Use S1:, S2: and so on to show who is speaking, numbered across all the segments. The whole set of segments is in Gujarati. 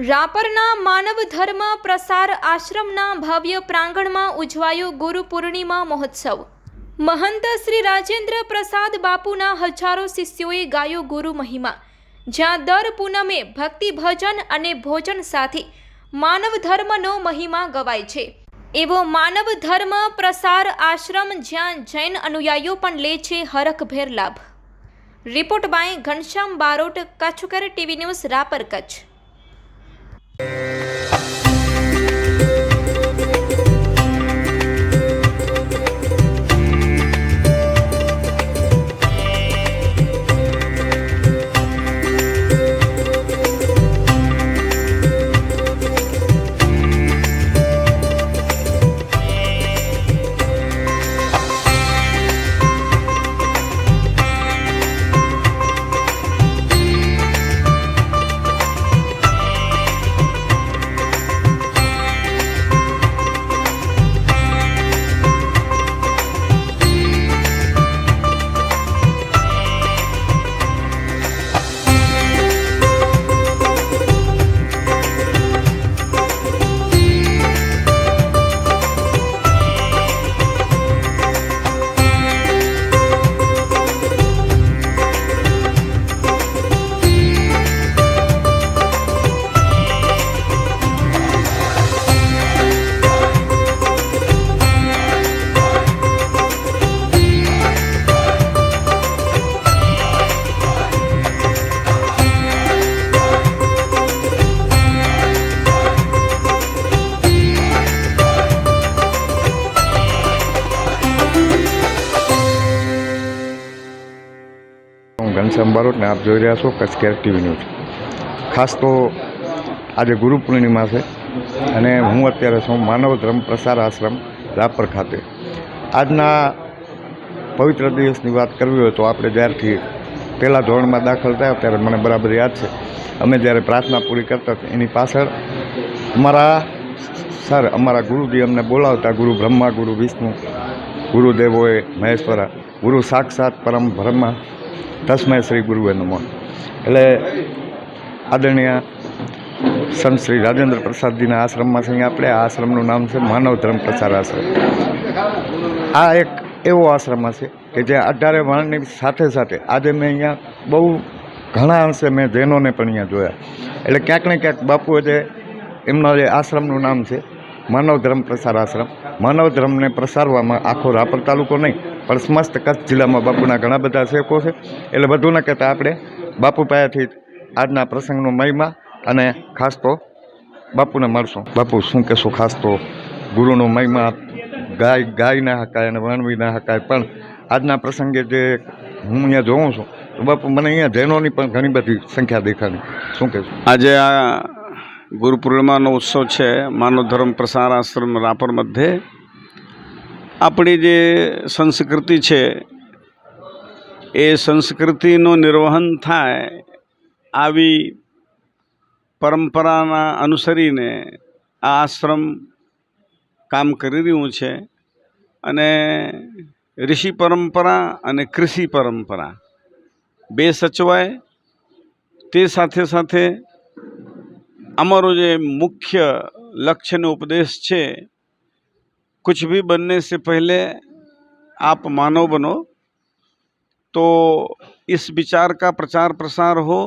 S1: રાપરના માનવ ધર્મ પ્રસાર આશ્રમના ભવ્ય પ્રાંગણમાં ઉજવાયો ગુરુ પૂર્ણિમા મહોત્સવ. મહંત શ્રી રાજેન્દ્ર પ્રસાદ બાપુના હજારો શિષ્યોએ ગાયો ગુરુ મહિમા. જ્યાં દર પૂનમે ભક્તિ, ભજન અને ભોજન સાથે માનવ ધર્મનો મહિમા ગવાય છે. એવો માનવ ધર્મ પ્રસાર આશ્રમ જ્યાં જૈન અનુયાયીઓ પણ લે છે હરખભેર લાભ. Report by Ghanshyam Barot Kutchkar TV news Rapar
S2: Kutch. Ghanshyam Barot ને આપ જોઈ રહ્યા છો કચ્છ કેર ટીવી ન્યૂઝ. ખાસ તો આજે ગુરુ પૂર્ણિમા છે અને હું અત્યારે છું માનવ ધર્મ પ્રસાર આશ્રમ, રાપર ખાતે. આજના પવિત્ર દિવસની વાત કરવી હોય તો આપણે જ્યારથી પહેલાં ધોરણમાં દાખલ થયા ત્યારે મને બરાબર યાદ છે. અમે જ્યારે પ્રાર્થના પૂરી કરતા એની પાછળ અમારા સર, અમારા ગુરુજી અમને બોલાવતા, ગુરુ બ્રહ્મા, ગુરુ વિષ્ણુ, ગુરુદેવોએ મહેશ્વરા, ગુરુ સાક્ષાત પરમ બ્રહ્મા તસ્મય શ્રી ગુરુએ નમો. એટલે આદરણીય સંત શ્રી રાજેન્દ્ર પ્રસાદજીના આશ્રમમાં છે આપણે આ આશ્રમનું નામ છે માનવ ધર્મ પ્રચાર આશ્રમ. આ એક એવો આશ્રમ છે કે જે અઢારે વાણની સાથે સાથે આજે મેં અહીંયા બહુ ઘણા અંશે મેં જૈનોને પણ અહીંયા જોયા. એટલે ક્યાંક ને ક્યાંક બાપુએ જે એમના જે આશ્રમનું નામ છે, માનવ ધર્મ પ્રસાર આશ્રમ. માનવ ધર્મને પ્રસારવામાં આખો રાપર તાલુકો નહીં પણ સમસ્ત કચ્છ જિલ્લામાં બાપુના ઘણા બધા સેવકો છે. એટલે વધુ ન કહેતા આપણે બાપુ પાયાથી આજના પ્રસંગનો મહિમા અને ખાસ તો બાપુને મળશું. બાપુ, શું કહેશું? ખાસ તો ગુરુનો મહિમા ગાય ગાય ના હકાય અને વર્ણવી ના શકાય પણ આજના પ્રસંગે જે હું અહીંયા જોઉં છું, તો બાપુ મને અહીંયા જૈનોની પણ ઘણી બધી સંખ્યા દેખાડી. શું કહેશું?
S3: આજે આ ગુરુ પૂર્ણિમાનો ઉત્સવ છે, માનવ ધર્મ પ્રસાર આશ્રમ રાપર મધ્યે. આપણી જે સંસ્કૃતિ છે, એ સંસ્કૃતિનું નિર્વહન થાય આવી પરંપરાના અનુસરીને આ આશ્રમ કામ કરી રહ્યું છે અને ઋષિ પરંપરા અને કૃષિ પરંપરા બે સચવાય. તે સાથે સાથે અમારો જે મુખ્ય લક્ષ્યનો ઉપદેશ છે कुछ भी बनने से पहले आप मानव बनो तो इस विचार का प्रचार प्रसार हो।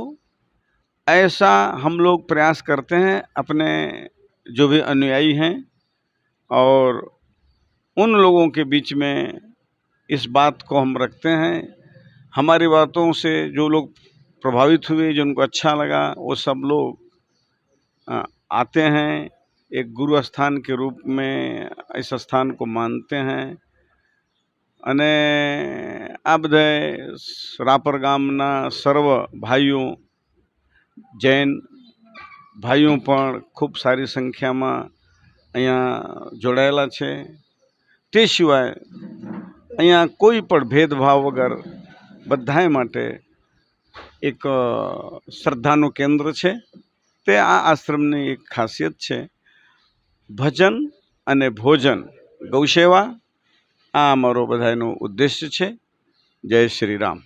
S3: ऐसा हम लोग प्रयास करते हैं, अपने जो भी अनुयायी हैं और उन लोगों के बीच में इस बात को हम रखते हैं। हमारी बातों से जो लोग प्रभावित हुए, जिनको अच्छा लगा, वो सब लोग आते हैं। एक गुरु स्थान के रूप में इस स्थान को मानते हैं અને આ બધા રાપર ગામના સર્વ ભાઈઓ જૈન ભાઈઓ પણ ખૂબ સારી સંખ્યામાં અહીંયા જોડાયેલા છે તે સિવાય અહીંયા કોઈ પણ ભેદભાવ વગર બધાએ માટે એક અ, શ્રદ્ધાનું કેન્દ્ર છે તે આ આશ્રમની એક ખાસિયત છે ભજન અને ભોજન ગૌસેવા આ અમારો બધાનો ઉદ્દેશ્ય છે. જય શ્રી રામ.